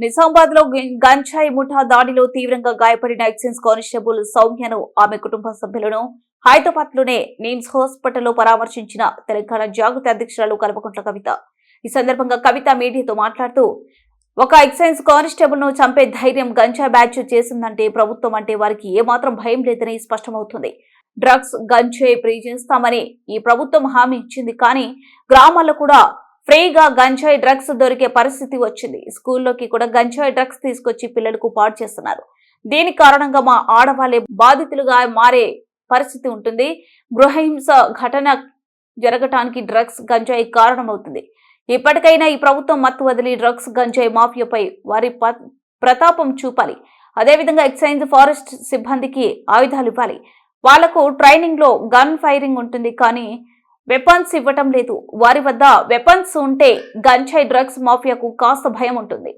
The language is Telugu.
నిజామాబాద్లో గంజాయి ముఠా దాడిలో తీవ్రంగా గాయపడిన ఎక్సైజ్ కానిస్టేబుల్ సౌమ్యను ఆమె కుటుంబ సభ్యులను హైదరాబాద్లోనే నిమ్స్ హాస్పిటల్లో పరామర్శించిన తెలంగాణ జాగృతి అధ్యక్షురాలు కల్వకుంట్ల కవిత. ఈ సందర్భంగా కవిత మీడియాతో మాట్లాడుతూ ఒక ఎక్సైజ్ కానిస్టేబుల్ను చంపే ధైర్యం గంజా బ్యాచ్ చేసిందంటే ప్రభుత్వం అంటే వారికి ఏమాత్రం భయం లేదని స్పష్టమవుతుంది. డ్రగ్స్ గంజాయి ఫ్రీ చేస్తామని ఈ ప్రభుత్వం హామీ ఇచ్చింది కానీ గ్రామాల్లో కూడా ఫ్రీగా గంజాయి డ్రగ్స్ దొరికే పరిస్థితి వచ్చింది. స్కూల్లోకి కూడా గంజాయి డ్రగ్స్ తీసుకొచ్చి పిల్లలకు పాడు చేస్తున్నారు. దీని కారణంగా మా ఆడవాళ్ళే బాధితులుగా మారే పరిస్థితి ఉంటుంది. గృహహింస ఘటన జరగటానికి డ్రగ్స్ గంజాయి కారణమవుతుంది. ఇప్పటికైనా ఈ ప్రభుత్వం మత్తు వదిలి డ్రగ్స్ గంజాయి మాఫియాపై వారి ప- ప్రతాపం చూపాలి. అదేవిధంగా ఎక్సైజ్ ఫారెస్ట్ సిబ్బందికి ఆయుధాలు ఇవ్వాలి. వాళ్ళకు ట్రైనింగ్లో గన్ ఫైరింగ్ ఉంటుంది కానీ వెపన్స్ ఇవ్వటం లేదు. వారి వద్ద వెపన్స్ ఉంటే గంజాయి డ్రగ్స్ మాఫియాకు కాస్త భయం ఉంటుంది.